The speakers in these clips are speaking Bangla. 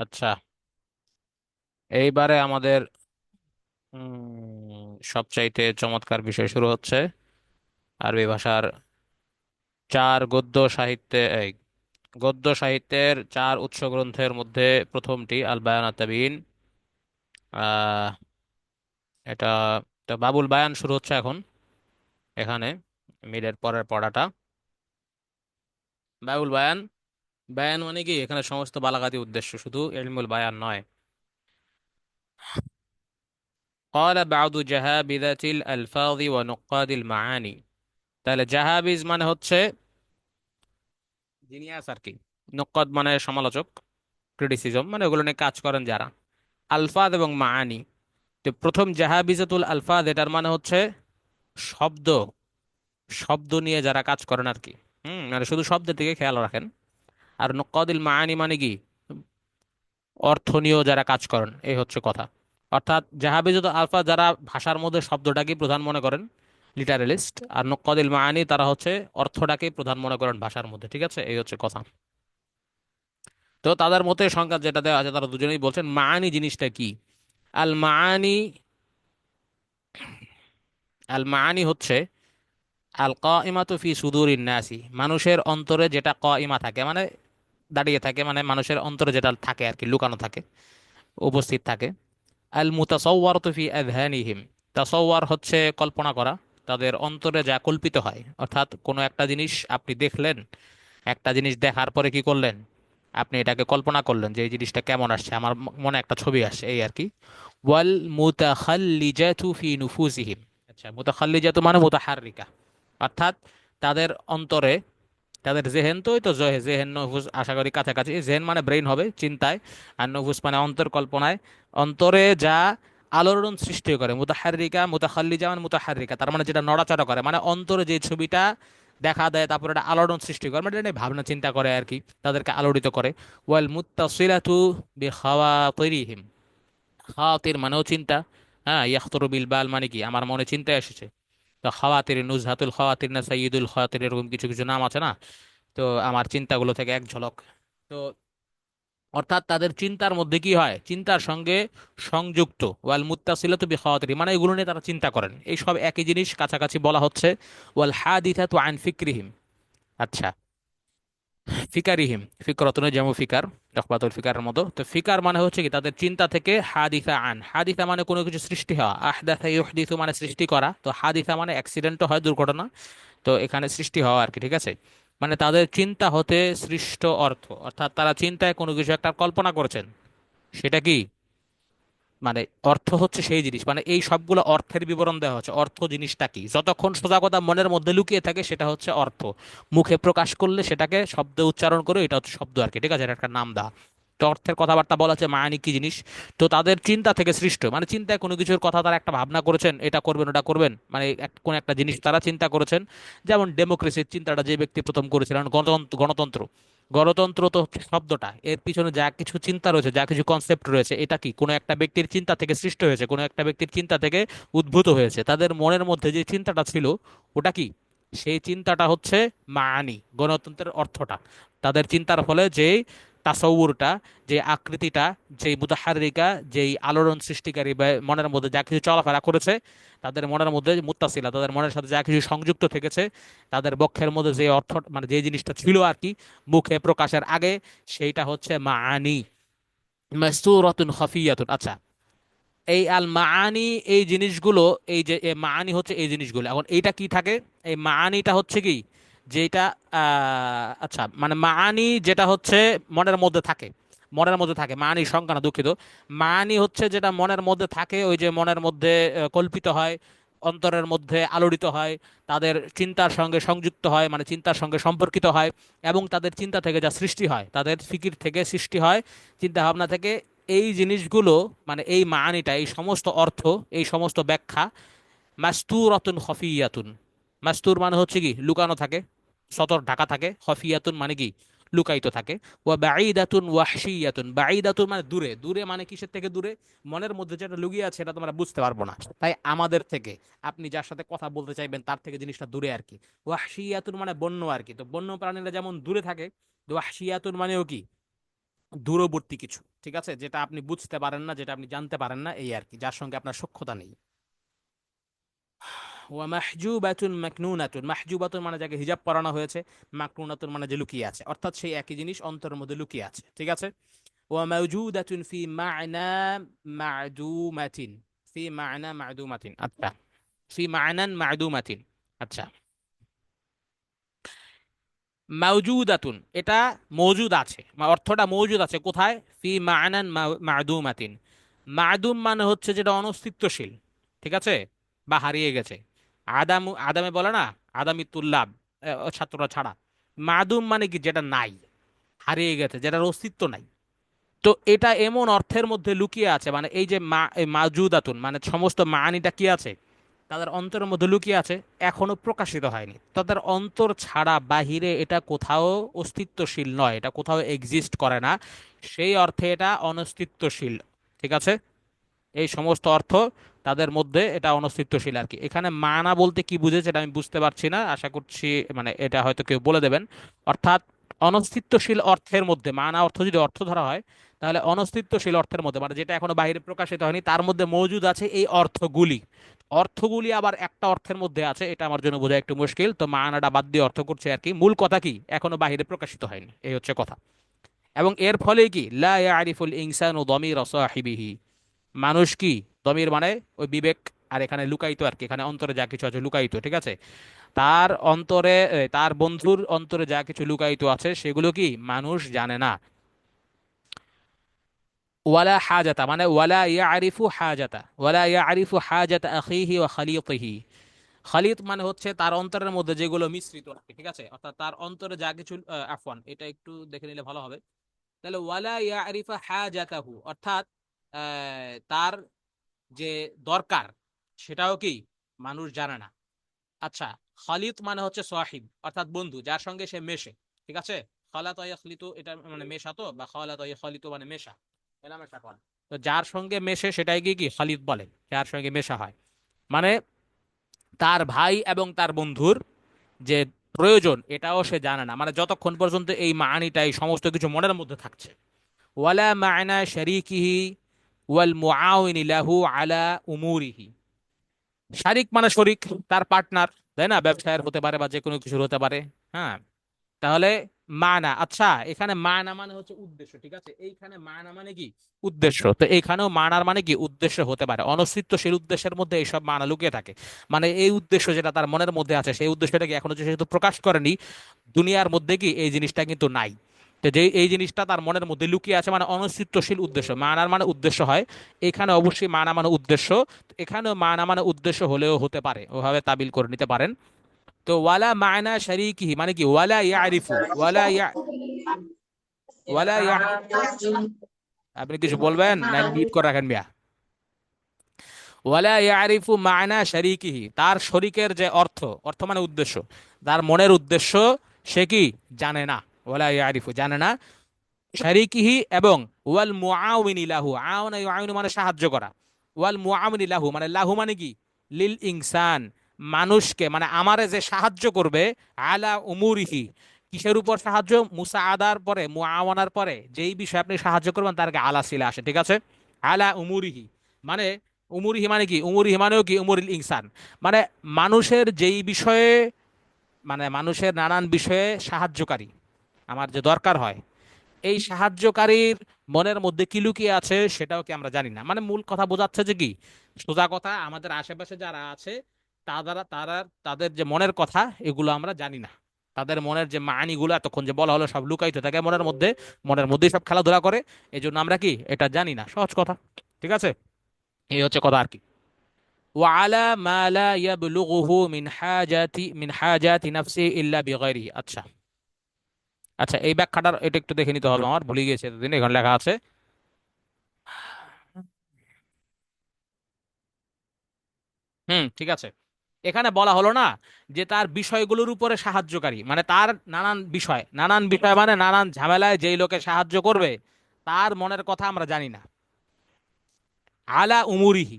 আচ্ছা। এইবারে আমাদের সবচাইতে চমৎকার বিষয় শুরু হচ্ছে। আরবি ভাষার চার গদ্য সাহিত্যে, এই, গদ্য সাহিত্যের চার উৎস গ্রন্থের মধ্যে প্রথমটি আল বায়ান আত তাবিন আহ এটা তো বাবুল বায়ান শুরু হচ্ছে এখন, এখানে, মিলের পরের পড়াটা। বাবুল বায়ান বায়ান মানে কি এখানে সমস্ত বালাগাতি উদ্দেশ্য শুধু ইলমুল বায়ান নয় قال بعض جهابذة الألفاظ ونقاد المعاني তাহলে জাহাবিজ মানে হচ্ছে জিনিয়াস আর কি নকদ মানে সমালোচক ক্রিটিসিজম মানে ওগুলো নিয়ে কাজ করেন যারা আলফাদ এবং মাআনি তো প্রথম জাহাবিজাতুল আলফাদ এটার মানে হচ্ছে শব্দ শব্দ নিয়ে যারা কাজ করেন আর কি হুম মানে শুধু শব্দের দিকে খেয়াল রাখেন আর নকদিল মাআনি মানে কি? অর্থ নিয়েও যারা কাজ করেন, এই হচ্ছে কথা। অর্থাৎ জাহাবিজাতুল আলফাদ যারা ভাষার মধ্যে শব্দটাকে প্রধান মনে করেন, লিটারেলিস্ট, আর নকদিল মাআনি তারা হচ্ছে অর্থটাকে প্রধান মনে করেন ভাষার মধ্যে, ঠিক আছে? এই হচ্ছে কথা। তো তাদের মতে সংখ্যা যেটা দেওয়া আছে, তারা দুজনেই বলছেন, মাআনি জিনিসটা কি? আল মাআনি আল মাআনি হচ্ছে, আল কাইমাতু ফি সুদুরিন নাসি, মানুষের অন্তরে যেটা ক ইমা থাকে মানে দাঁড়িয়ে থাকে মানে মানুষের অন্তরে যেটা থাকে আর কি, লুকানো থাকে, উপস্থিত থাকে। আল মুতাসাওয়ারতু ফি আযহানিহিম, তাসাওয়ার হচ্ছে কল্পনা করা, তাদের অন্তরে যা কল্পিত হয়। অর্থাৎ কোনো একটা জিনিস আপনি দেখলেন, একটা জিনিস দেখার পরে কি করলেন? আপনি এটাকে কল্পনা করলেন যে এই জিনিসটা কেমন আসছে, আমার মনে একটা ছবি আসছে, এই আর কি। ওয়াল মুতাখাল্লিজাতু ফি নুফুসিহিম আচ্ছা মুতাখাল্লিজাতু মানে মুতাহাররিকা অর্থাৎ তাদের অন্তরে তাদের জেহেন তো ওই তো জহে জেহেন নফুস আশা করি কাছাকাছি। জেহেন মানে ব্রেইন হবে, চিন্তায়, আর নফুস মানে অন্তর কল্পনায়। অন্তরে যা আলোড়ন সৃষ্টি করে মুতাহাররিকা মুতাখাল্লিজা মানে মুতাহাররিকা তার মানে যেটা নড়াচড়া করে মানে অন্তরে যে ছবিটা দেখা দেয়, তারপরে এটা আলোড়ন সৃষ্টি করে মানে এটা ভাবনা, চিন্তা করে আর কি, তাদেরকে আলোড়িত করে। ওয়াল মুত্তাসিলাতু বিখাওয়াতিরিহিম। খাওয়াতির মানেও চিন্তা হ্যাঁ ইয়াখতরু বিল বাল মানে কি? আমার মনে চিন্তা এসেছে। তো খাওয়াতির নুজহাতুল খাওয়াতির না সাইয়্যিদুল খাওয়াতির এরকম কিছু কিছু নাম আছে না? তো আমার চিন্তাগুলো থেকে এক ঝলক। তো অর্থাৎ তাদের চিন্তার মধ্যে কি হয়? চিন্তার সঙ্গে সংযুক্ত। ওয়াল মুত্তাসিলাতু বিখাওয়াতিরি মানে এগুলো নিয়ে তারা চিন্তা করেন। এই সব একই জিনিস কাছাকাছি বলা হচ্ছে। ওয়াল হাদিথাতু আন ফিকরিহিম। আচ্ছা। ফিকারিহিম। ফিকরতনে যেমন ফিকার। রহবাতুল ফিকারের মতো। তো ফিকার মানে হচ্ছে কি, তাদের চিন্তা থেকে হাদিসা আন। হাদিসা মানে কোনো কিছু সৃষ্টি হওয়া। আহদাসা ইহদিসু মানে সৃষ্টি করা। তো হাদিসা মানে অ্যাক্সিডেন্টও হয়, দুর্ঘটনা। তো এখানে সৃষ্টি হওয়া আর কি, ঠিক আছে? মানে তাদের চিন্তা হতে সৃষ্ট অর্থ। অর্থাৎ তারা চিন্তায় কোনো কিছু একটা কল্পনা করছেন। সেটা কি? মানে অর্থ হচ্ছে সেই জিনিস। মানে এই সবগুলো অর্থের বিবরণ দেওয়া হচ্ছে। অর্থ জিনিসটা কি? যতক্ষণ সোজা কথা মনের মধ্যে লুকিয়ে থাকে, সেটা হচ্ছে অর্থ। মুখে প্রকাশ করলে সেটাকে শব্দ উচ্চারণ করে এটা হচ্ছে শব্দ আর কি, ঠিক আছে? এটা একটা নাম দেওয়া। তো অর্থের কথাবার্তা বলা হচ্ছে মায়ানি কি জিনিস? তো তাদের চিন্তা থেকে সৃষ্ট। মানে চিন্তায় কোনো কিছুর কথা তারা একটা ভাবনা করেছেন, এটা করবেন, ওটা করবেন। মানে কোন একটা জিনিস তারা চিন্তা করেছেন। যেমন ডেমোক্রেসির চিন্তাটা যে ব্যক্তি প্রথম করেছিলেন, গণতন্ত্র গণতন্ত্র। গণতন্ত্র তো শব্দটা, এর পিছনে যা কিছু চিন্তা রয়েছে, যা কিছু কনসেপ্ট রয়েছে, এটা কি? কোনো একটা ব্যক্তির চিন্তা থেকে সৃষ্ট হয়েছে, কোনো একটা ব্যক্তির চিন্তা থেকে উদ্ভূত হয়েছে। তাদের মনের মধ্যে যে চিন্তাটা ছিল, ওটা কি? সেই চিন্তাটা হচ্ছে মানি গণতন্ত্রের অর্থটা। তাদের চিন্তার ফলে যে তাসৌরটা, যে আকৃতিটা, যেই মুতাহারিকা যেই আলোড়ন সৃষ্টিকারী বা মনের মধ্যে যা কিছু চলাফেরা করেছে, তাদের মনের মধ্যে মুত্তাসিলা, তাদের মনের সাথে যা কিছু সংযুক্ত থেকেছে, তাদের বক্ষের মধ্যে যে অর্থ মানে যে জিনিসটা ছিল আর কি, মুখে প্রকাশের আগে, সেইটা হচ্ছে মাআনি। মাসতুরাতুন খাফিয়াতুন। আচ্ছা এই আল মাআনি, এই জিনিসগুলো, এই যে মাআনি হচ্ছে এই জিনিসগুলো। এখন এইটা কি থাকে? এই মাআনিটা হচ্ছে কি? যেটা আচ্ছা মানে মাআনি যেটা হচ্ছে মনের মধ্যে থাকে, মনের মধ্যে থাকে মাআনি সংখ্যা না, দুঃখিত। মাআনি হচ্ছে যেটা মনের মধ্যে থাকে, ওই যে মনের মধ্যে কল্পিত হয়, অন্তরের মধ্যে আলোড়িত হয়, তাদের চিন্তার সঙ্গে সংযুক্ত হয় মানে চিন্তার সঙ্গে সম্পর্কিত হয়, এবং তাদের চিন্তা থেকে যা সৃষ্টি হয়, তাদের ফিকির থেকে সৃষ্টি হয় চিন্তা ভাবনা থেকে এই জিনিসগুলো মানে এই মানিটা এই সমস্ত অর্থ, এই সমস্ত ব্যাখ্যা, মাস্তুরাতুন খফিয়াতুন। মাস্তুর মানে হচ্ছে কি? লুকানো থাকে সতর ঢাকা থাকে হফিয়াতুন মানে কি? লুকায়িত থাকে। ওয়া বাঈদাতুন ওয়াহশিয়াতুন বাঈদাতুন মানে দূরে। দূরে মানে কিসের থেকে দূরে? মনের মধ্যে যেটা লুকিয়ে আছে সেটা তোমরা বুঝতে পারব না। তাই আমাদের থেকে আপনি যার সাথে কথা বলতে চাইবেন, তার থেকে জিনিসটা দূরে আর কি। ওয়াহশিয়াতুন মানে বন্য আর কি। তো বন্য প্রাণীরা যেমন দূরে থাকে ওয়াহশিয়াতুন মানেও কি? দূরবর্তী কিছু, ঠিক আছে? যেটা আপনি বুঝতে পারেন না, যেটা আপনি জানতে পারেন না, এই আর কি, যার সঙ্গে আপনার সক্ষতা নেই। ওয়া মাহজুবাতুন মাকনুনাতুন। মাহজুবাতুন মানে যাকে হিজাব পরানো হয়েছে, মাকনুনাতুন মানে যে লুকিয়ে আছে। অর্থাৎ সেই একই জিনিস অন্তরের মধ্যে লুকিয়ে আছে। ঠিক আছে? ওয়া মাওজুদাতুন ফি মা'না মা'দুমাতিন। ফি মা'না মা'দুমাতিন। আচ্ছা। ফি মা'নান মা'দুমাতিন। আচ্ছা। মাওজুদাতুন এটা মওজুদ আছে। অর্থটা মওজুদ আছে। কোথায়? ফি মা'নান মা'দুমাতিন। মা'দুম মানে হচ্ছে যেটা অনস্তিত্বশীল। ঠিক আছে? বা হারিয়ে গেছে। আদাম, আদামে বলে না, আদামি তুল্লাব ছাত্ররা ছাড়া। মাদুম মানে কি? যেটা নাই, হারিয়ে গেছে, যেটার অস্তিত্ব নাই। তো এটা এমন অর্থের মধ্যে লুকিয়ে আছে মানে এই যে মা মাজুদাতুন মানে সমস্ত মানিটা কি আছে? তাদের অন্তরের মধ্যে লুকিয়ে আছে, এখনও প্রকাশিত হয়নি। তাদের অন্তর ছাড়া বাহিরে এটা কোথাও অস্তিত্বশীল নয়, এটা কোথাও এক্সিস্ট করে না। সেই অর্থে এটা অনস্তিত্বশীল, ঠিক আছে? এই সমস্ত অর্থ তাদের মধ্যে এটা অনস্তিত্বশীল আর কি। এখানে মানা বলতে কি বুঝেছে এটা আমি বুঝতে পারছি না। আশা করছি মানে এটা হয়তো কেউ বলে দেবেন। অর্থাৎ অনস্তিত্বশীল অর্থের মধ্যে, মানা অর্থ যদি অর্থ ধরা হয়, তাহলে অনস্তিত্বশীল অর্থের মধ্যে মানে যেটা এখনও বাইরে প্রকাশিত হয়নি, তার মধ্যে মজুদ আছে এই অর্থগুলি। অর্থগুলি আবার একটা অর্থের মধ্যে আছে, এটা আমার জন্য বোঝা একটু মুশকিল। তো মানাটা বাদ দিয়ে অর্থ করছে আর কি। মূল কথা কি? এখনও বাইরে প্রকাশিত হয়নি। এই হচ্ছে কথা। এবং এর ফলে কি? লা ইয়ারিফুল ইনসানু দমির সাহিবিহি। মানুষ কি দমির মানে ওই বিবেক আর এখানে লুকায়িত আর কি, এখানে অন্তরে যা কিছু আছে লুকায়িত, ঠিক আছে? তার অন্তরে তার বন্ধুর অন্তরে যা কিছু লুকায়িত আছে সেগুলো কি? মানুষ জানে না। ওয়ালা হাজাতা মানে ওয়ালা ইয়ারিফু হাজাতা, ওয়ালা ইয়ারিফু হাজাতা আখিহি ওয়া খালিতিহি। খালিত মানে হচ্ছে তার অন্তরের মধ্যে যেগুলো মিশ্রিত ঠিক আছে? অর্থাৎ তার অন্তরে যা কিছু আফওয়ান, এটা একটু দেখে নিলে ভালো হবে। তাহলে ওয়ালা ইয়ারিফা হাজাতাহু, অর্থাৎ তার যে দরকার, সেটাও কি মানুষ জানে না। আচ্ছা খালিত মানে হচ্ছে সাহিব, অর্থাৎ বন্ধু, যার সঙ্গে সে মেশে, ঠিক আছে? খালাত ইয়াখলিতু, এটা মানে মেশা তো? বা খালাত ইয়াখলিতু মানে মেশা, মেলামেশা করা। তো যার সঙ্গে মেশে, সেটাই কি কি? খালিদ বলে, যার সঙ্গে মেশা হয়। মানে তার ভাই এবং তার বন্ধুর যে প্রয়োজন, এটাও সে জানে না। মানে যতক্ষণ পর্যন্ত এই মানিটা, এই সমস্ত কিছু মনের মধ্যে থাকছে। ওয়ালা মায়না শরিকিহি ওয়াল মুআউইনি লাহু আলা উমুরিহি। শারিক মানে শরিক, তার পার্টনার, তাই না? ব্যবসায়ের হতে পারে বা যে কোনো কিছুর হতে পারে হ্যাঁ? তাহলে মানা আচ্ছা এখানে মানা মানে হচ্ছে উদ্দেশ্য, ঠিক আছে? এইখানে মানা মানে কি? উদ্দেশ্য। তো এইখানেও মানার মানে কি? উদ্দেশ্য হতে পারে। অনস্তিত্বশীল উদ্দেশ্যের মধ্যে এইসব মানা লুকিয়ে থাকে। মানে এই উদ্দেশ্য যেটা তার মনের মধ্যে আছে, সেই উদ্দেশ্যটাকে এখনও যেহেতু প্রকাশ করেনি, দুনিয়ার মধ্যে কি এই জিনিসটা কিন্তু নাই। যে এই জিনিসটা তার মনের মধ্যে লুকিয়ে আছে মানে অনস্তিত্বশীল উদ্দেশ্য। মানার মানে উদ্দেশ্য হয়। এখানে অবশ্যই মানা মানে উদ্দেশ্য। এখানেও মানা মানে উদ্দেশ্য হলেও হতে পারে। ওভাবে তাবিল করে নিতে পারেন। তো ওয়ালা মায়না শরিকিহি মানে কি? ওয়ালা ইয়ারিফু। ওয়ালা ইয়া ওয়ালা ইয়া আপনি কিছু বলবেন? না, মিউট করে রাখেন মিয়া। ওয়ালা ইয়ারিফু মায়না শরিকিহি। তার শরিকের যে অর্থ অর্থ মানে উদ্দেশ্য। তার মনের উদ্দেশ্য সে কি? জানে না। ওয়ালা ইয়ারিফু, জানে না? শারিকিহি এবং ওয়াল মুআউইনি লাহু আওনা ইউআইনু মানে সাহায্য করা। ওয়াল মুআউইনি লাহু মানে লাহু মানে কি? লিল ইনসান, মানুষকে মানে আমারে যে সাহায্য করবে, আলা উমুরিহি। কিসের উপর সাহায্য? মুসা আদার পরে, মুআওয়ানার পরে। যেই বিষয়ে আপনি সাহায্য করবেন, তার আগে আলা সিলা আসে, ঠিক আছে? আলা উমুরিহি মানে উমুরিহি মানে কি? উমুরিহি মানেও কি? উমুরিল ইনসান। মানে মানুষের যেই বিষয়ে মানে মানুষের নানান বিষয়ে সাহায্যকারী। আমার যে দরকার হয়। এই সাহায্যকারীর মনের মধ্যে কি লুকিয়ে আছে সেটাও কি আমরা জানি না। মানে মূল কথা বোঝাচ্ছে যে কি? সোজা কথা, আমাদের আশেপাশে যারা আছে, তারা তারা তাদের যে মনের কথা, এগুলো আমরা জানি না। তাদের মনের যে মানিগুলো এতক্ষণ যে বলা হলো সব লুকাইতে থাকে মনের মধ্যে, মনের মধ্যেই সব খেলাধুলা করে। এই জন্য আমরা কি? এটা জানি না। সহজ কথা। ঠিক আছে? এই হচ্ছে কথা আর কি। ইল্লা আচ্ছা। আচ্ছা এই ব্যাখ্যাটার এটা একটু দেখে নিতে হবে আমার ভুলে গিয়েছে এতদিন, এখানে লেখা আছে। হুম, ঠিক আছে। এখানে বলা হলো না যে তার বিষয়গুলোর উপরে সাহায্যকারী মানে তার নানান বিষয় নানান বিষয় মানে নানান ঝামেলায় যেই লোকে সাহায্য করবে, তার মনের কথা আমরা জানি না। আলা উমুরিহি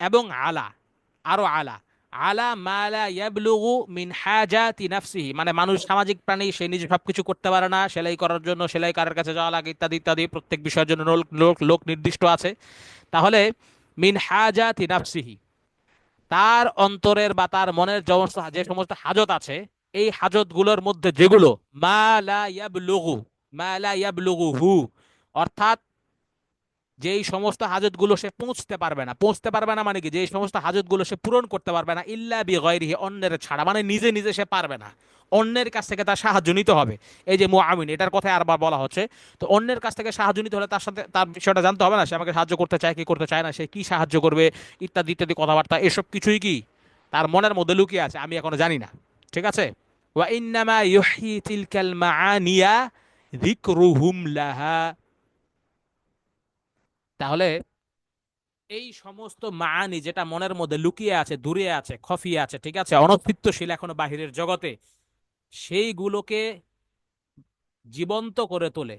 এবং আলা, আরও আলা। আলা মালা ইয়াবলুগু মিন হাজাতি নাফসিহি। মানে মানুষ সামাজিক প্রাণী, সে নিজে সবকিছু করতে পারে না, সেলাই করার জন্য, সেলাই কারের কাছে যাওয়া লাগে, ইত্যাদি ইত্যাদি, প্রত্যেক বিষয়ের জন্য লোক লোক নির্দিষ্ট আছে। তাহলে মিন হাজাতি নাফসিহি, তার অন্তরের বা তার মনের যে সমস্ত হাজত আছে, এই হাজতগুলোর মধ্যে যেগুলো মা লা ইয়াবলুগু, মা লা ইয়াবলুগু হু অর্থাৎ যেই সমস্ত হাজতগুলো সে পৌঁছতে পারবে না, পৌঁছতে পারবে না মানে কি? যেই সমস্ত হাজতগুলো সে পূরণ করতে পারবে না, ইল্লা বি গয়রিহি অন্যের ছাড়া মানে নিজে নিজে সে পারবে না। অন্যের কাছ থেকে তার সাহায্য নিতে হবে। এই যে মুআমিন, এটার কথা আরবার বলা হচ্ছে। তো অন্যের কাছ থেকে সাহায্য নিতে হলে তার সাথে, তার বিষয়টা জানতে হবে না, সে আমাকে সাহায্য করতে চায়, কি করতে চায় না, সে কি সাহায্য করবে, ইত্যাদি ইত্যাদি কথাবার্তা, এসব কিছুই কি? তার মনের মধ্যে লুকিয়ে আছে, আমি এখনও জানি না। ঠিক আছে? ওয়া ইন্নামা ইউহয়ি তিলকাল মাআনিয়া যিকরুহুম লাহা। তাহলে এই সমস্ত মানি যেটা মনের মধ্যে লুকিয়ে আছে, দূরে আছে, খফিয়ে আছে, ঠিক আছে অনস্তিত্বশীল এখনও বাহিরের জগতে, সেইগুলোকে জীবন্ত করে তোলে।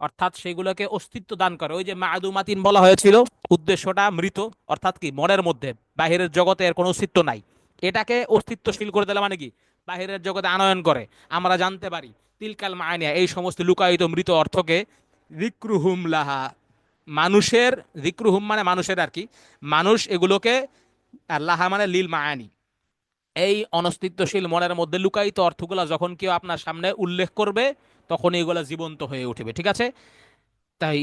অর্থাৎ সেগুলোকে অস্তিত্ব দান করে। ওই যে মাদুমাতিন বলা হয়েছিল, উদ্দেশ্যটা মৃত, অর্থাৎ কি মনের মধ্যে, বাহিরের জগতে এর কোনো অস্তিত্ব নাই। এটাকে অস্তিত্বশীল করে দিলে মানে কি? বাহিরের জগতে আনয়ন করে। আমরা জানতে পারি, তিলকাল মায়ানিয়া এই সমস্ত লুকায়িত মৃত অর্থকে রিক্রুহুম লাহা মানুষের রিক্রুহুম মানে মানুষের আর কি। মানুষ এগুলোকে লাহা মানে লীল মায়ানি এই অনস্তিত্বশীল মনের মধ্যে লুকায়িত অর্থগুলো যখন কেউ আপনার সামনে উল্লেখ করবে তখন এগুলো জীবন্ত হয়ে উঠবে, ঠিক আছে? তাই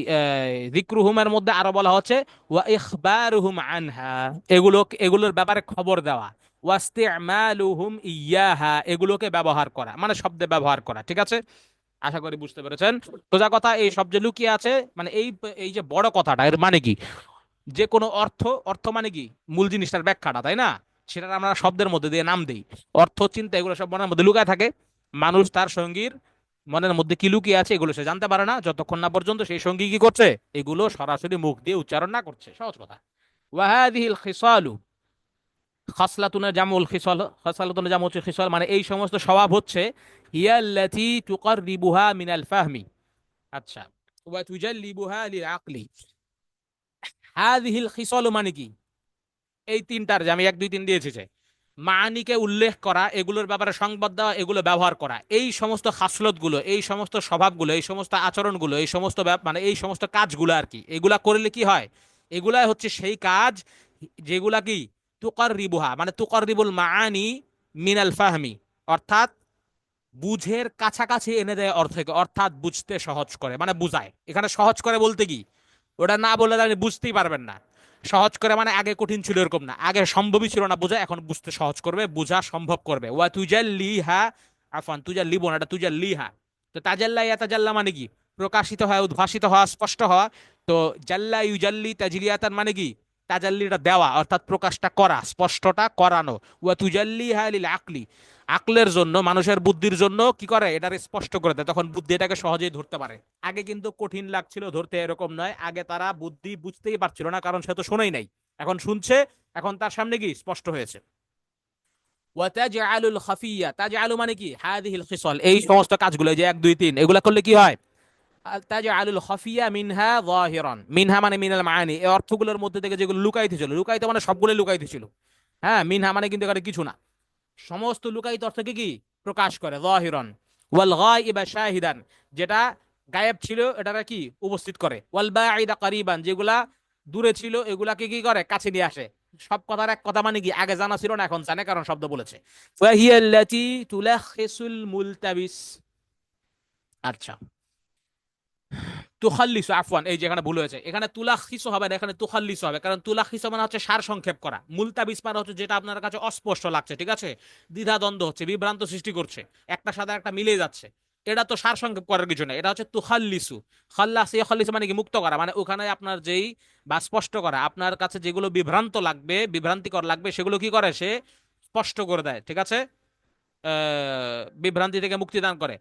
জিক্রুহুমের মধ্যে আরও বলা হচ্ছে, ওয়া ইখবারুহুম এগুলো, এগুলোর ব্যাপারে খবর দেওয়া। ওয়াস্তিমালুহুম ইয়াহা। এগুলোকে ব্যবহার করা মানে শব্দে ব্যবহার করা, ঠিক আছে? আশা করি বুঝতে পেরেছেন। সোজা কথা, এই সব যে লুকিয়ে আছে মানে এই এই যে বড় কথাটা, এর মানে কি? যে কোনো অর্থ অর্থ মানে কি? মূল জিনিসটার ব্যাখ্যাটা, তাই না? সেটা আমরা শব্দের মধ্যে দিয়ে নাম দিই। অর্থ, চিন্তা, এগুলো সব মনের মধ্যে লুকায় থাকে। মানুষ তার সঙ্গীর মনের মধ্যে কি লুকিয়ে আছে, এগুলো সে জানতে পারে না। যতক্ষণ না পর্যন্ত সেই সঙ্গী কি করছে, এগুলো সরাসরি মুখ দিয়ে উচ্চারণ না করছে। সহজ কথা। ওয়াহাদিহিল খিসালু খাসলাতুনের জামুল খিসল খাসলাতুনের জামুল খিসল মানে এই সমস্ত স্বভাব হচ্ছে, হিয়াল্লাতি তুকাররিবুহা মিনাল ফাহমি। আচ্ছা ওয়া তুজাল্লিবুহা লিল আকলি হাদিহিল খিসল মানে কি? এই তিনটার যে আমি এক, দুই, তিন দিয়েছি যে, মানিকে উল্লেখ করা, এগুলোর ব্যাপারে সংবাদ দেওয়া, এগুলো ব্যবহার করা, এই সমস্ত খাসলতগুলো, এই সমস্ত স্বভাবগুলো, এই সমস্ত আচরণগুলো, এই সমস্ত মানে এই সমস্ত কাজগুলো আর কি, এগুলা করলে কি হয়? এগুলাই হচ্ছে সেই কাজ, যেগুলা কি তুকার রিবুহা মানে তুকার রিবুল মাআনি মিনাল ফাহমি, অর্থাৎ বুঝের কাছাকাছি এনে দেয় অর্থকে, অর্থাৎ বুঝতে সহজ করে মানে বুঝায়। এখানে সহজ করে বলতে কি? ওটা না বললে আপনি বুঝতেই পারবেন না। সহজ করে মানে আগে কঠিন ছিল এরকম না। আগে সম্ভবই ছিল না বোঝা এখন বুঝতে সহজ করবে, বোঝা সম্ভব করবে। ওয়া তুজাল লিহা আফান তুজাল লিবো না এটা তুজাল লিহা তো তাজাল্লা ইয়া তাজাল্লা মানে কি? প্রকাশিত হয়, উদ্ভাসিত হওয়া, স্পষ্ট হওয়া। তো জাল্লা ইউজাল্লি তাজিলিয়াতান মানে কি? তাজাল্লিটা দেওয়া, অর্থাৎ প্রকাশটা করা, স্পষ্টটা করানো। ওয়া তুজাল্লি হালিল আকলি। আকলের জন্য, মানুষের বুদ্ধির জন্য কি করে? এটার স্পষ্ট করে দেয়। তখন বুদ্ধি এটাকে সহজেই ধরতে পারে। আগে কিন্তু কঠিন লাগছিল ধরতে, এরকম নয়। আগে তারা বুদ্ধি বুঝতেই পারছিল না, কারণ সে তো শোনেই নাই। এখন শুনছে, এখন তার সামনে কি? স্পষ্ট হয়েছে। ওয়াতাজআলুল খাফিয়া। তাজআলু মানে কি? হাদিহিল খিসাল। এই সমস্ত কাজগুলো যে এক, দুই, তিন, এগুলা করলে কি হয়? তাজআলুল খাফিয়া মিনহা যাহিরান। মিনহা মানে মিনাল মাআনি। এই অর্থগুলোর মধ্যে থেকে যেগুলো লুকায়িত ছিল। লুকায়িত মানে সবগুলো লুকায়িত ছিল। হ্যাঁ মিনহা মানে কিন্তু এখানে কিছু না। সমস্ত লুকায়িত অর্থকে কি প্রকাশ করে, যাহিরান। ওয়াল গায়িবা শাহিদান। যেটা গায়েব ছিল, এটাকে কি? উপস্থিত করে। ওয়াল বাঈদা কারিবান। যেগুলা দূরে ছিল, এগুলাকে কি করে? কাছে নিয়ে আসে। সব কথার এক কথা মানে কি? আগে জানা ছিল না, এখন জানে, কারণ শব্দ বলেছে। ওয়াহিয়াল্লাতি তুলাখিসুল মুলতাবিস। আচ্ছা। তুখাল্লিসু, আফওয়ান, এই যেখানে ভুল হয়েছে। এখানে তুলাখিসু হবে না, এখানে তুখাল্লিসু হবে। কারণ তুলাখিসু মানে হচ্ছে সার সংক্ষেপ করা। মুলতাবিস মানে হচ্ছে যেটা আপনার কাছে অস্পষ্ট লাগছে, ঠিক আছে? দ্বিধা দ্বন্দ্ব হচ্ছে, বিভ্রান্ত সৃষ্টি করছে। একটা সাথে একটা মিলে যাচ্ছে। এটা তো সার সংক্ষেপ করার কিছু না এটা হচ্ছে তুখাল্লিসু। খাল্লাস খাল্লিসু মানে কি? মুক্ত করা। মানে ওখানে আপনার যেই বা স্পষ্ট করা। আপনার কাছে যেগুলো বিভ্রান্ত লাগবে, বিভ্রান্তিকর লাগবে, সেগুলো কি করে? সে স্পষ্ট করে দেয়, ঠিক আছে? বিভ্রান্তি থেকে মুক্তি দান করে।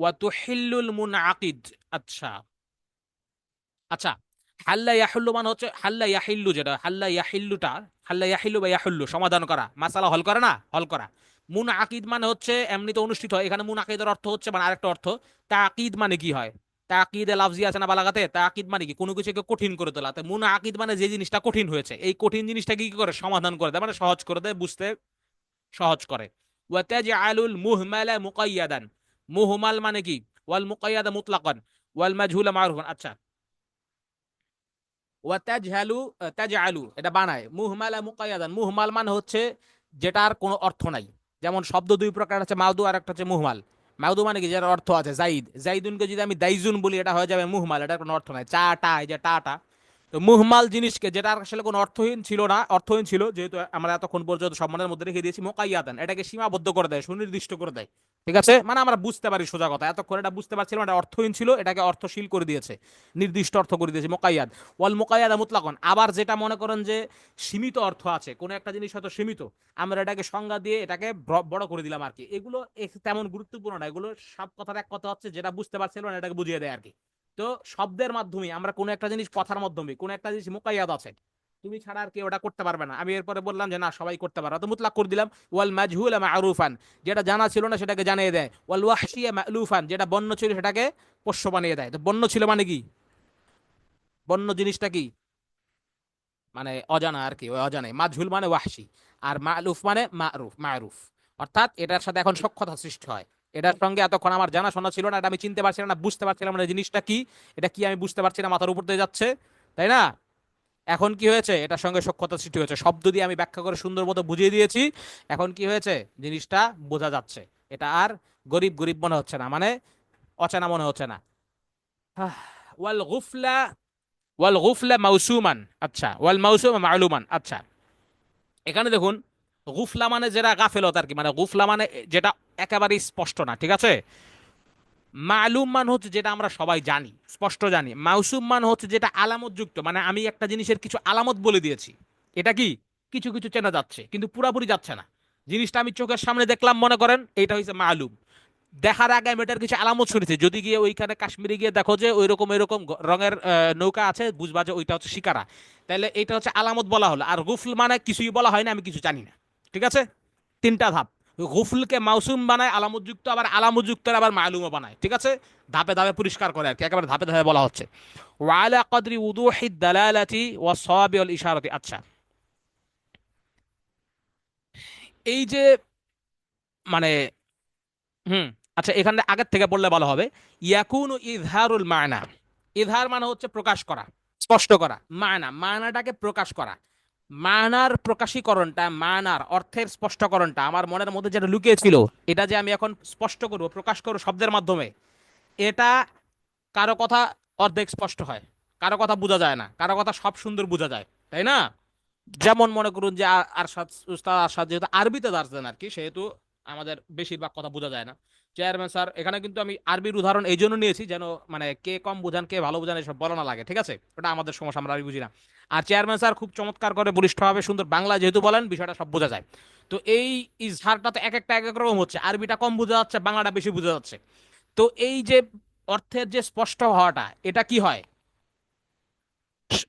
ওয়াতুহিল্লুল মুনআকিদ আচ্ছা আচ্ছা মানে হচ্ছে হাল্লা ইয়াহিল্লু যেটা, হাল্লা ইয়াহিল্লুটা, হাল্লা ইয়াহিল্লু সমাধান করা হল করে না? হল করা। মুন আকিদ মানে হচ্ছে এমনিতে অনুষ্ঠিত হয়, এখানে মুন আকিদের অর্থ হচ্ছে মানে আরেকটা অর্থ তা আকিদ মানে কি হয়? তাকিদে লাফজি আছে না বালাগাতে? তাকিদ মানে কি? কোনো কিছুকে কঠিন করে তোলা। তো মুন আকিদ মানে যে জিনিসটা কঠিন হয়েছে, এই কঠিন জিনিসটাকে কি করে? সমাধান করে দেয় মানে সহজ করে দেয়, বুঝতে সহজ করে। ওয়াতাজআলুল মুহমালা মুকাইয়াদান। মুহমাল মানে কি? ওয়াল মুকাইয়াদা মুতলাকান, ওয়াল মাজহুলা মারুফান। আচ্ছা। ওয়াতাজহালু তাজআলু, এটা বানায়। মুহমালা মুকাইয়াদান। মুহমাল মানে হচ্ছে যেটার কোনো অর্থ নাই। যেমন শব্দ দুই প্রকার আছে, মাউদু আর একটা হচ্ছে মুহমাল। মাউদু মানে কি? যার অর্থ আছে, জাইদ। জাইদুনকে যদি আমি দাইজুন বলি, এটা হয়ে যাবে মুহমাল। এটার কোনো অর্থ নাই। চা, টা, এই যে টা টা। তো মুহমাল জিনিসকে যেটা আসলে কোনো অর্থহীন ছিল না, অর্থহীন ছিল, যেহেতু আমরা এতক্ষণ পর্যন্ত সম্মানের মধ্যে রেখে দিয়েছি, মোকাইয়াদান। এটাকে সীমাবদ্ধ করে দেয়, সুনির্দিষ্ট করে দেয়। ঠিক আছে? মানে আমরা বুঝতে পারি সোজা কথা। এতক্ষণ এটা বুঝতে পারছিলাম, এটা অর্থহীন ছিল, এটাকে অর্থশীল করে দিয়েছে। নির্দিষ্ট অর্থ করে দিয়েছে, মোকাইয়াদ। ওয়াল মোকাইয়াদা মুতলাকন। আবার যেটা মনে করেন যে সীমিত অর্থ আছে, কোনো একটা জিনিস হয়তো সীমিত, আমরা এটাকে সংজ্ঞা দিয়ে এটাকে বড় করে দিলাম আর কি। এগুলো তেমন গুরুত্বপূর্ণ না, এগুলো সব কথার এক কথা হচ্ছে যেটা বুঝতে পারছিল না এটাকে বুঝিয়ে দেয় আর কি। তো শব্দের মাধ্যমে আমরা কোনো একটা জিনিস কথার মাধ্যমে, কোনো একটা জিনিস মোকাইয়াদ আছে তুমি ছাড়া আর কেউ ওটা করতে পারবে না। আমি এরপরে বললাম যে, না, সবাই করতে পারবে তো মুতলাক করে দিলাম, ওয়াল মাজহুল মারুফান। যেটা জানা ছিল না সেটাকে জানিয়ে দেয়। ওয়াল ওয়াহশিয়া মালুফান, যেটা বন্য ছিল সেটাকে পোষ্য বানিয়ে দেয়। তো বন্য ছিল মানে কি? বন্য জিনিসটা কি? মানে অজানা আর কি, ওই অজানাই। মাজহুল মানে ওয়াহশি, আর মালুফ মানে মারুফ মারুফ। অর্থাৎ এটার সাথে এখন সক্ষতা সৃষ্টি হয়। এটার সঙ্গে এতক্ষণ আমার জানা শোনা ছিল না, এটা আমি চিনতে পারছিলাম না, বুঝতে পারছিলাম না জিনিসটা কি, এটা কি আমি বুঝতে পারছি না, মাথার উপর দিয়ে যাচ্ছে, তাই না? এখন কি হয়েছে? এটার সঙ্গে সক্ষতা সৃষ্টি হয়েছে। শব্দ দিয়ে আমি ব্যাখ্যা করে সুন্দর মতো বুঝিয়ে দিয়েছি। এখন কি হয়েছে? জিনিসটা বোঝা যাচ্ছে। এটা আর গরিব গরিব মনে হচ্ছে না। মানে অচেনা মনে হচ্ছে না। ওয়াল গুফলা ওয়াল গুফলা মাউসুমান। আচ্ছা ওয়াল মাউসুমা মালুমান। আচ্ছা এখানে দেখুন, গুফলা মানে যেটা গাফেলত আর কি। মানে গুফলা মানে যেটা একেবারেই স্পষ্ট না। ঠিক আছে? মালুম মান হচ্ছে যেটা আমরা সবাই জানি, স্পষ্ট জানি। মাউসুম মান হচ্ছে যেটা আলামতযুক্ত মানে আমি একটা জিনিসের কিছু আলামত বলে দিয়েছি। এটা কি? কিছু কিছু চেনা যাচ্ছে, কিন্তু পুরাপুরি যাচ্ছে না। জিনিসটা আমি চোখের সামনে দেখলাম, মনে করেন এটা হচ্ছে মালুম। দেখার আগে আমি এটার কিছু আলামত শুনেছি। যদি গিয়ে ওইখানে কাশ্মীরে গিয়ে দেখো যে ওইরকম এরকম গ- রঙের নৌকা আছে, বুঝবা যে ওইটা হচ্ছে শিকারা। তাহলে এটা হচ্ছে আলামত বলা হলো। আর গুফল মানে কিছুই বলা হয় না, আমি কিছু জানি না। ঠিক আছে? তিনটা ধাপ। গুফলকে মাউসুম বানায়, আলামতযুক্ত আবার আলামতযুক্ত আবার মালুমও বানায়, ঠিক আছে? ধাপে ধাপে পরিষ্কার করে আর কি, একেবারে ধাপে ধাপে বলা হচ্ছে। ওয়ালা কদরি উদুহি দালালাতি ওয়া ওয়াল ইশারাতি। আচ্ছা। এই যে মানে হুম আচ্ছা এখানে আগের থেকে বললে ভালো হবে। ইয়াকুন ইজহারুল মায়না ইজহার মানে হচ্ছে প্রকাশ করা, স্পষ্ট করা। মায়না মায়নাটাকে প্রকাশ করা। মায়নার প্রকাশীকরণটা, মানার অর্থের স্পষ্টকরণটা আমার মনের মধ্যে যেটা লুকিয়ে ছিল এটা যে আমি এখন স্পষ্ট করব, প্রকাশ করব শব্দের মাধ্যমে, এটা কারও কথা অর্ধেক স্পষ্ট হয়। কারও কথা বোঝা যায় না। কারও কথা সব সুন্দর বোঝা যায়। তাই না? যেমন মনে করুন যে আর- আরশাদ, উস্তাদ আরশাদ যেহেতু আরবিতে দার্স দেন আর কি, সেহেতু আমাদের বেশিরভাগ কথা বোঝা যায় না। চেয়ারম্যান স্যার এখানে কিন্তু আমি আরবির উদাহরণ এই জন্য নিয়েছি যেন মানে কে কম বোঝান, কে ভালো বোঝান, এসব বলা না লাগে, ঠিক আছে? ওটা আমাদের সমস্যা, আমরা আরবি বুঝি না। আর চেয়ারম্যান স্যার খুব চমৎকার করে বলিষ্ঠভাবে সুন্দর বাংলা যেহেতু বলেন, বিষয়টা সব বোঝা যায়। তো এই ইজহারটা তো এক একটা এক এক রকম হচ্ছে, আরবিটা কম বোঝা যাচ্ছে, বাংলাটা বেশি বোঝা যাচ্ছে। তো এই যে অর্থের যে স্পষ্ট হওয়াটা, এটা কি হয়?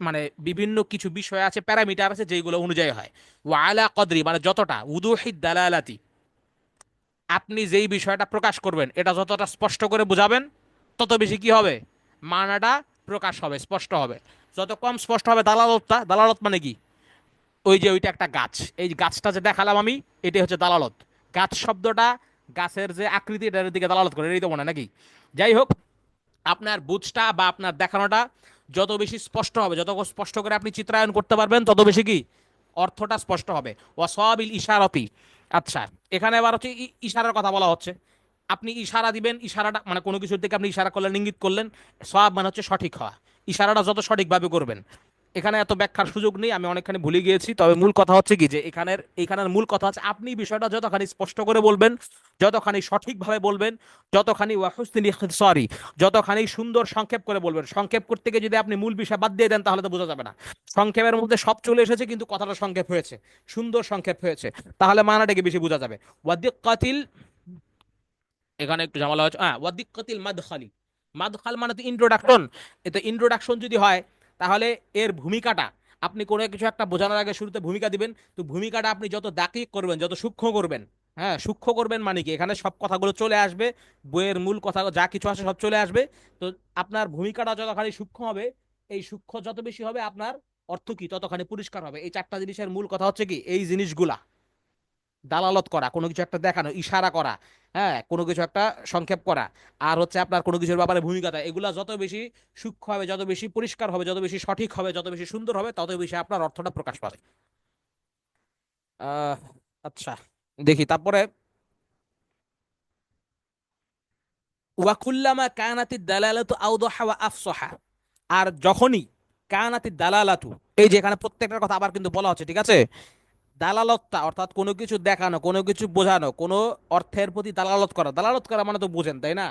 মানে বিভিন্ন কিছু বিষয় আছে, প্যারামিটার আছে যেগুলো অনুযায়ী হয়। ওয়ালা কদরি মানে যতটা, উদুহিদ দালালাতি। আপনি যেই বিষয়টা প্রকাশ করবেন, এটা যতটা স্পষ্ট করে বুঝাবেন, তত বেশি কি হবে? মানাটা প্রকাশ হবে, স্পষ্ট হবে। যত কম স্পষ্ট হবে দালালতটা দালালত মানে কি? ওই যে ওইটা একটা গাছ। এই গাছটা যে দেখালাম আমি, এটাই হচ্ছে দালালত। গাছ শব্দটা গাছের যে আকৃতি, এটার দিকে দালালত করে এই তো মনে নাকি? যাই হোক, আপনার বুঝটা বা আপনার দেখানোটা যত বেশি স্পষ্ট হবে, যত স্পষ্ট করে আপনি চিত্রায়ন করতে পারবেন, তত বেশি কি? অর্থটা স্পষ্ট হবে। ও সবিল ইশারতি। আচ্ছা এখানে আবার হচ্ছে ইশারার কথা বলা হচ্ছে। আপনি ইশারা দিবেন, ইশারাটা মানে কোনো কিছুর দিকে আপনি ইশারা করলেন, ইঙ্গিত করলেন, সব মানে হচ্ছে সঠিক হওয়া। ইশারাটা যত সঠিকভাবে করবেন। এখানে এত ব্যাখ্যার সুযোগ নেই, আমি অনেকখানি ভুলে গিয়েছি। তবে মূল কথা হচ্ছে কি, যে এখানের এখানের মূল কথা হচ্ছে আপনি বিষয়টা যতখানি স্পষ্ট করে বলবেন, যতখানি সঠিকভাবে বলবেন, যতখানি সরি যতখানি সুন্দর সংক্ষেপ করে বলবেন। সংক্ষেপ করতে গিয়ে যদি আপনি মূল বিষয় বাদ দিয়ে দেন, তাহলে তো বোঝা যাবে না। সংক্ষেপের মধ্যে সব চলে এসেছে, কিন্তু কথাটা সংক্ষেপ হয়েছে। সুন্দর সংক্ষেপ হয়েছে। তাহলে মানাটাকে বেশি বোঝা যাবে। ওয়াদিক কাতিল এখানে একটু ঝামেলা হয়েছে। হ্যাঁ ওয়াদিক কাতিল মাদখালি। মাদখাল মানে তো ইন্ট্রোডাকশন এতে ইন্ট্রোডাকশন যদি হয় তাহলে এর ভূমিকাটা, আপনি কোনো কিছু একটা বোঝানোর আগে শুরুতে ভূমিকা দিবেন, তো ভূমিকাটা আপনি যত দাকিক করবেন, যত সূক্ষ্ম করবেন হ্যাঁ সূক্ষ্ম করবেন মানে কি? এখানে সব কথাগুলো চলে আসবে, বইয়ের মূল কথা, যা কিছু আছে সব চলে আসবে, তো আপনার ভূমিকাটা যতখানি সূক্ষ্ম হবে, এই সূক্ষ্ম যত বেশি হবে, আপনার অর্থ কি? ততখানি পরিষ্কার হবে। এই চারটা জিনিসের মূল কথা হচ্ছে কি? এই জিনিসগুলা। দালালত করা, কোনো কিছু একটা দেখানো, ইশারা করা হ্যাঁ কোনো কিছু একটা সংক্ষেপ করা। আর হচ্ছে আপনার কোনো কিছুর ব্যাপারে ভূমিকা দেয়। এগুলা যত বেশি সূক্ষ্ম হবে, যত বেশি পরিষ্কার হবে, যত বেশি সঠিক হবে, যত বেশি সুন্দর হবে, তত বেশি আপনার অর্থটা প্রকাশ পাবে। আচ্ছা দেখি, তারপরে ওয়াকুল্লামা কানাতি দালালাতু আউদহা ওয়া আফসাহা। আর যখনই কানাতি দালালাতু, এই যে এখানে প্রত্যেকটার কথা আবার কিন্তু বলা হচ্ছে, ঠিক আছে? দালালতটা অর্থাৎ কোনো কিছু দেখানো, কোনো কিছু বোঝানো, কোনো অর্থের প্রতি দালালত করা। দালালত করা মানে তো বুঝেন, তাই না?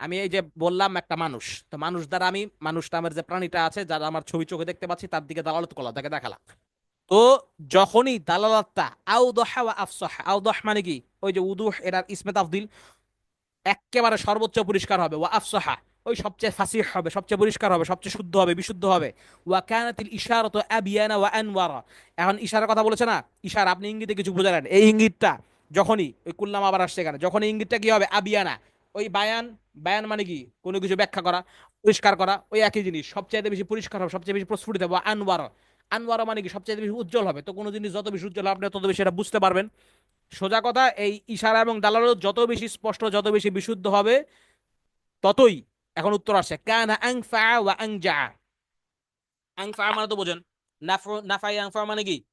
আমি এই যে বললাম একটা মানুষ, তো মানুষ দ্বারা আমি মানুষ নামের যে প্রাণীটা আছে, যারা আমার ছবি চোখে দেখতে পাচ্ছি, তার দিকে দালালত করলাম তাকে দেখালাম। তো যখনই দালালাতটা আউদহা ওয়া আফসাহা, আউদহ মানে কি? ওই যে উদুহ, এটার ইসমে তাফদিল একেবারে সর্বোচ্চ পরিষ্কার হবে, ওয়া আফসাহা। ওই সবচেয়ে ফাসিহ হবে, সবচেয়ে পরিষ্কার হবে, সবচেয়ে শুদ্ধ হবে, বিশুদ্ধ হবে। ওয়া কানাতিল ইশারাতু আবিয়ানা ওয়া আনওয়ারা। এখন ইশারার কথা বলেছে না? ইশারা, আপনি ইঙ্গিতে কিছু বোঝালেন এই ইঙ্গিতটা যখনই ওই কুল্লাম আবার আসছে এখানে যখন এই ইঙ্গিতটা কি হবে? আবিয়ানা। ওই বায়ান বায়ান মানে কি? কোনো কিছু ব্যাখ্যা করা, পরিষ্কার করা, ওই একই জিনিস। সবচেয়ে বেশি পরিষ্কার হবে, সবচেয়ে বেশি প্রস্ফুটিত হবে। আনওয়ার। আনওয়ার মানে কি? সবচেয়ে বেশি উজ্জ্বল হবে। তো কোনো জিনিস যত বেশি উজ্জ্বল হবে, আপনি তত বেশি এটা বুঝতে পারবেন। সোজা কথা, এই ইশারা এবং দালালত যত বেশি স্পষ্ট, যত বেশি বিশুদ্ধ হবে, ততই এখন উত্তর আসছে কানা আংফা ওয়া আংজা। আংফা মানে তো বোঝেন, নাফ- নাফাই আংফা মানে কি?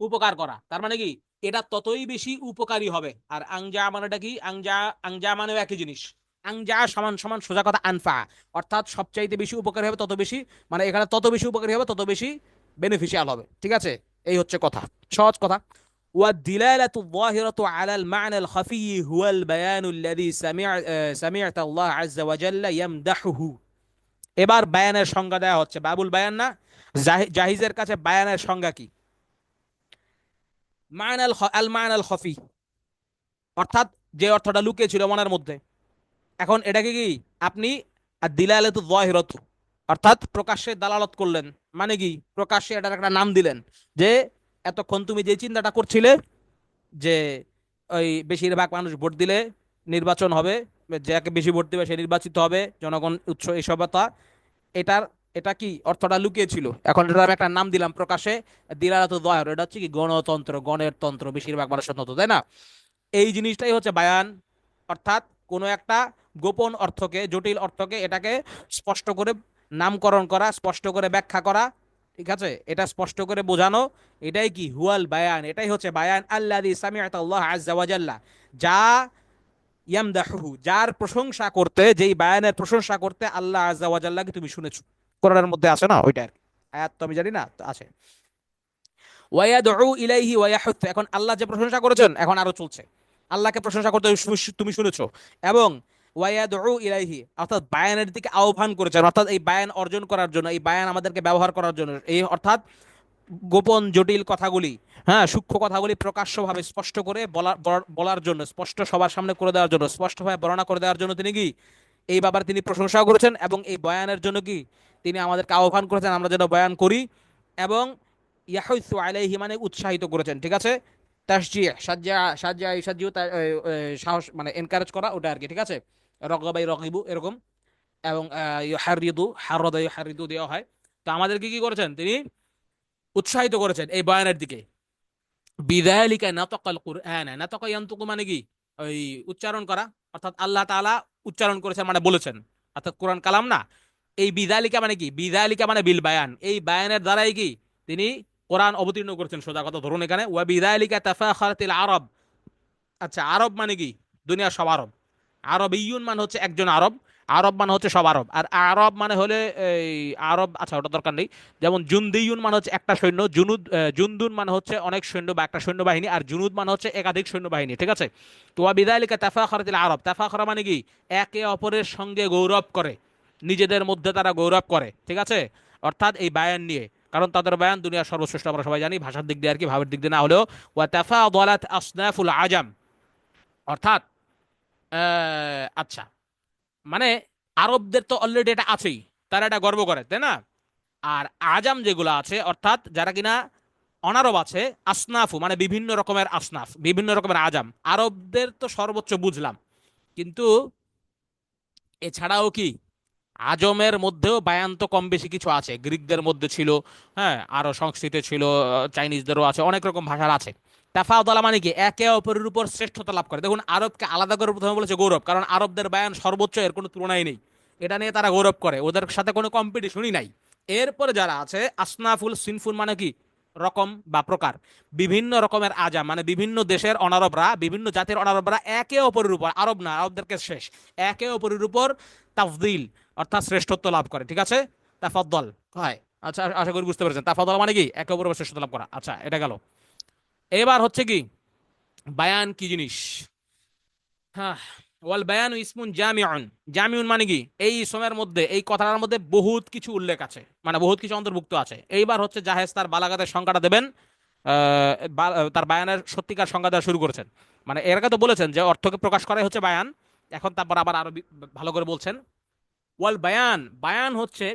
উপকার করা। তার মানে কি? এটা ততই বেশি উপকারী হবে। আর আংজা মানেটা কি? আংজা আংজা মানেও একই জিনিস। আংজা সমান সমান সোজা কথা আনফা। অর্থাৎ সবচাইতে বেশি উপকারী হবে তত বেশি মানে এখানে তত বেশি উপকারী হবে, তত বেশি বেনিফিশিয়াল হবে। ঠিক আছে? এই হচ্ছে কথা। সহজ কথা। والدلالة الظاهرة على المعنى الخفي هو البيان الذي سمع آه، سمعت الله عز وجل يمدحه এবার বায়ানের সংজ্ঞা দেওয়া হচ্ছে বাবুল বায়ান না জাহি- জাহিজের কাছে বায়ানের সংজ্ঞা কি মায়নাল খ- আল মায়নাল খফি অর্থাৎ যে অর্থটা লুকিয়ে ছিল মনের মধ্যে এখন এটাকে কি আপনি দিলালাতু যাহিরাতু অর্থাৎ প্রকাশ্যে দালালত করলেন মানে কি প্রকাশ্যে এটার একটা নাম দিলেন যে এতক্ষণ তুমি যে চিন্তাটা করছিলে যে ওই বেশিরভাগ মানুষ ভোট দিলে নির্বাচন হবে, যাকে বেশি ভোট দেবে সে নির্বাচিত হবে, জনগণ উৎস এইসবতা এটার, এটা কি অর্থটা লুকিয়ে ছিল এখন এটা আমি একটা নাম দিলাম প্রকাশে, দিলারাত দয়ার, এটা হচ্ছে কি গণতন্ত্র, গণের তন্ত্র বেশিরভাগ মানুষের তন্ত্র তাই না? এই জিনিসটাই হচ্ছে বায়ান। অর্থাৎ কোনো একটা গোপন অর্থকে, জটিল অর্থকে এটাকে স্পষ্ট করে নামকরণ করা, স্পষ্ট করে ব্যাখ্যা করা ঠিক আছে? এটা স্পষ্ট করে বোঝানো। এটাই কি? হুয়াল বায়ান। এটাই হচ্ছে বায়ান। আল্লাদি সামিআত আল্লাহ ওয়াজাল্লা যা ইয়ামদাহু যার প্রশংসা করতে, যেই বায়ানের প্রশংসা করতে আল্লাহ আজ্জা ওয়াজাল্লাহকে তুমি শুনেছো। কোরআনের মধ্যে আছে না ওইটা আর কি। আয়াত তো আমি জানি না আছে। ইলাইহি এখন আল্লাহ যে প্রশংসা করেছেন, এখন আরও চলছে। আল্লাহকে প্রশংসা করতে তুমি শুনেছো। এবং ওয়ায়াদউ ইলাইহি, অর্থাৎ বায়ানের দিকে আহ্বান করেছেন, অর্থাৎ এই বায়ান অর্জন করার জন্য, এই বায়ান আমাদেরকে ব্যবহার করার জন্য। এই অর্থাৎ গোপন, জটিল কথাগুলি হ্যাঁ সূক্ষ্ম কথাগুলি প্রকাশ্যভাবে স্পষ্ট করে বলার, বলার- জন্য, স্পষ্ট সবার সামনে করে দেওয়ার জন্য, স্পষ্টভাবে বর্ণনা করে দেওয়ার জন্য তিনি কি? এই ব্যাপারে তিনি প্রশংসাও করেছেন এবং এই বয়ানের জন্য কি? তিনি আমাদেরকে আহ্বান করেছেন, আমরা যেন বয়ান করি এবং ইয়াহুসু আলাইহি মানে উৎসাহিত করেছেন, ঠিক আছে? তাসজিহ, সাজ্জা সাজ্জা সাজ্জিও সাহস মানে এনকারেজ করা, ওটা আর কি, ঠিক আছে? রগবাই রগিবু এরকম। এবং হারিদু হারদা হারিদু দেওয়া হয়। তো আমাদেরকে কি করেছেন তিনি? উৎসাহিত করেছেন এই বয়ানের দিকে। বিদায়ালিকা নাতকাল কুরআন। নাতকা ইয়ান্তুকু মানে কি? ওই উচ্চারণ করা। অর্থাৎ আল্লাহ তাআলা উচ্চারণ করেছেন মানে বলেছেন। অর্থাৎ কোরআন কালাম না। এই বিদালিকা মানে কি? বিদালিকা মানে বিল বায়ান। এই বায়ানের দ্বারাই কি? তিনি কোরআন অবতীর্ণ করেছেন সোজা কথা। ধরুন এখানে, ওয়া বিদালিকা তাফাখারাতিল আরব। আচ্ছা আরব মানে কি? দুনিয়ার সব আরব। আরব ইউন মানে হচ্ছে একজন আরব আরব মানে হচ্ছে সব আরব। আর আরব মানে হলে এই আরব আচ্ছা ওটা দরকার নেই। যেমন জুন্দিউন মানে হচ্ছে একটা সৈন্য, জুনুদ জুনদুন মানে হচ্ছে অনেক সৈন্য বা একটা সৈন্যবাহিনী, আর জুনুদ মানে হচ্ছে একাধিক সৈন্যবাহিনী, ঠিক আছে? তো বিদালিকা তাফাখারাতিল আরব। তাফাখরা মানে কি? একে অপরের সঙ্গে গৌরব করে। নিজেদের মধ্যে তারা গৌরব করে, ঠিক আছে? অর্থাৎ এই বায়ান নিয়ে। কারণ তাদের বায়ান দুনিয়ার সর্বশ্রেষ্ঠ, আমরা সবাই জানি। ভাষার দিক দিয়ে আর কি, ভাবের দিক দিয়ে না হলেও। ওয়া তাফা আসনাফুল আজাম। অর্থাৎ আচ্ছা। মানে আরবদের তো অলরেডি এটা আছেই, তারা এটা গর্ব করে, তাই না? আর আজাম যেগুলো আছে, অর্থাৎ যারা কিনা অনারব আছে, আসনাফু মানে বিভিন্ন রকমের আসনাফ, বিভিন্ন রকমের আজাম, আরবদের তো সর্বোচ্চ বুঝলাম। কিন্তু এছাড়াও কি, আজমের মধ্যেও বায়ান তো কম বেশি কিছু আছে, গ্রিকদের মধ্যে ছিল হ্যাঁ আরও সংস্কৃতে ছিল চাইনিজদেরও আছে, অনেক রকম ভাষার আছে। তাফাউদলা মানে কি? একে অপরের উপর শ্রেষ্ঠতা লাভ করে। দেখুন, আরবকে আলাদা করে প্রথমে বলেছে গৌরব, কারণ আরবদের বায়ান সর্বোচ্চ, এর কোনো তুলনাই নেই। এটা নিয়ে তারা গৌরব করে। ওদের সাথে কোনো কম্পিটিশনই নাই। এরপরে যারা আছে, আসনাফুল সিনফুল মানে কি? রকম বা প্রকার। বিভিন্ন রকমের আজা মানে বিভিন্ন দেশের অনারবরা, বিভিন্ন জাতির অনারবরা একে অপরের উপর, আরব না, আরবদেরকে শেষ। একে অপরের উপর তাফদিল, অর্থাৎ শ্রেষ্ঠত্ব লাভ করে। ঠিক আছে? তাফাদ্দল হয়। আচ্ছা আশা করি বুঝতে পেরেছেন। তাফাদ্দল মানে কি? একে অপরের উপর শ্রেষ্ঠত্ব লাভ করা। আচ্ছা এটা গেল। এবার হচ্ছে কি? বায়ান কি জিনিস? হ্যাঁ ওয়াল বায়ান ইসমুন জামিউন। জামিউন মানে কি? এই ইসমের মধ্যে, এই কথাটার মধ্যে বহুত কিছু উল্লেখ আছে। মানে বহুত কিছু অন্তর্ভুক্ত আছে। এইবার হচ্ছে জাহেজ তার বালাগাতের সংখ্যাটা দেবেন। তার বায়ানের সত্যিকার সংজ্ঞা দেওয়া শুরু করেছেন। মানে এর আগে তো বলেছেন যে অর্থকে প্রকাশ করাই হচ্ছে বায়ান। এখন তারপর আবার আরও ভালো করে বলছেন। ওয়াল বায়ান বায়ান হচ্ছে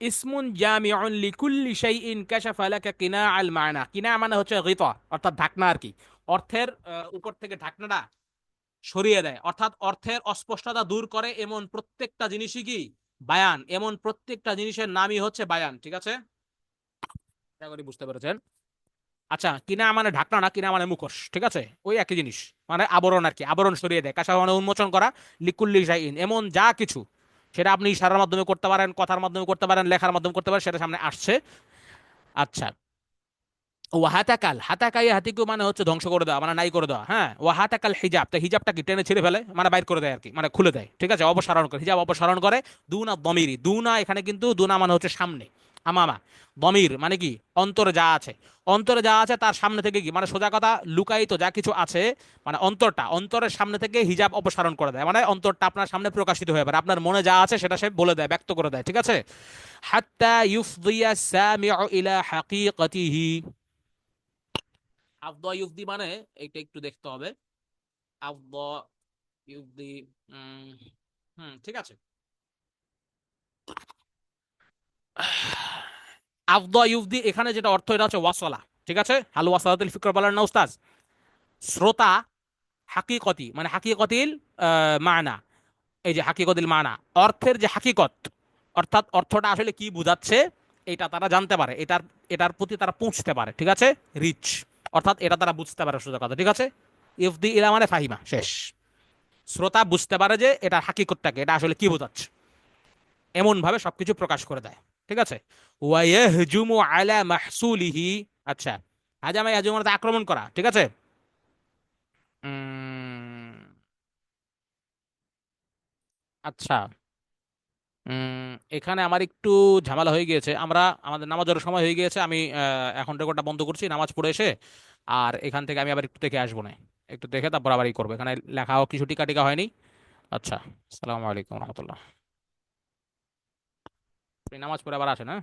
ইসমুন জামিউন লিকুল্লি শাইইন কাশাফা লাকা কিনা আল মানা কিনা মানে হচ্ছে গিতা অর্থাৎ ঢাকনা আর কি? অর্থের উপর থেকে ঢাকনাটা সরিয়ে দেয়। অর্থাৎ অর্থের অস্পষ্টতা দূর করে এমন প্রত্যেকটা জিনিসই কি? বায়ান। এমন প্রত্যেকটা জিনিসের নামই হচ্ছে বায়ান। ঠিক আছে? বুঝতে পেরেছেন। আচ্ছা কিনা মানে ঢাকনা না, কিনা মানে মুখোশ। ঠিক আছে? ওই একই জিনিস। মানে আবরণ আর কি। আবরণ সরিয়ে দেয়। কাঁচা মানে উন্মোচন করা। লিকুল্লি শাইইন। এমন যা কিছু। সেটা আপনি ইশারার মাধ্যমে করতে পারেন, কথার মাধ্যমে করতে পারেন, লেখার মাধ্যমে করতে পারেন, সেটা সামনে আসছে। আচ্ছা। ও হাতাকাল হাতাকাই হাতিকু মানে হচ্ছে ধ্বংস করে দেওয়া মানে নাই করে দেওয়া হ্যাঁ? ও হাতাকাল হিজাব, তো হিজাবটা কি টেনে ছেড়ে ফেলে? মানে বাইর করে দেয় আর কি মানে খুলে দেয়, ঠিক আছে? অপসারণ করে, হিজাব অপসারণ করে, দুনা দমিরি, দুনা এখানে কিন্তু দুনা মানে হচ্ছে সামনে। আমামা দমির মানে কি, অন্তরে যা আছে। অন্তরে যা আছে তার সামনে থেকে কি মানে সোজা কথা, লুকায়িত যা কিছু আছে মানে অন্তরটা, অন্তরের সামনে থেকে হিজাব অপসারণ করে দেয়। মানে অন্তরটা আপনার সামনে প্রকাশিত হয়ে পারে আপনার মনে যা আছে সেটা সে বলে দেয়, ব্যক্ত করে দেয়, ঠিক আছে? হাত্তা ইউফদিয়া সামিউ ইলা হাকিকাতিহি। আফদ ইউফদি মানে এইটা একটু দেখতে হবে। আফদ ইউফদি হুম, ঠিক আছে। আফদ ইউফদি এখানে যেটা অর্থ, এটা হচ্ছে ওয়াসলা ঠিক আছে? হালু ওয়াসলাতুল ফিকর বলেন না উস্তাজ শ্রোতা হাকিকতি মানে হাকিকতিল মানা, এই যে হাকিকতিল মানা, অর্থের যে হাকিকত, অর্থাৎ অর্থটা আসলে কি বোঝাচ্ছে, এটা তারা জানতে পারে, এটার এটার প্রতি তারা পৌঁছতে পারে, ঠিক আছে? রিচ, অর্থাৎ এটা তারা বুঝতে পারে সোজা কথা, ঠিক আছে? ইফদি ইলা মানে ফাহিমা, শেষ। শ্রোতা বুঝতে পারে যে এটা হাকিকতটাকে, এটা আসলে কি বোঝাচ্ছে? এমন ভাবে সবকিছু প্রকাশ করে দেয়। ঠিক আছে? আলা মাহসুলিহি আচ্ছা। হাজামা ইয়াজুম আক্রমণ করা, ঠিক আছে? আচ্ছা। এখানে আমার একটু ঝামেলা হয়ে গিয়েছে। আমরা, আমাদের নামাজের সময় হয়ে গিয়েছে। আমি এখন রেকর্ডটা বন্ধ করছি, নামাজ পড়ে এসে। আর এখান থেকে আমি আবার একটু দেখে আসব না। একটু দেখে তারপর আবার ই করব। এখানে লেখাও কিছু টিকা টিকা হয়নি। আচ্ছা আসসালামু আলাইকুম রহমতুল্লাহ। আপনি নামাজ পড়ে আবার আসেন হ্যাঁ?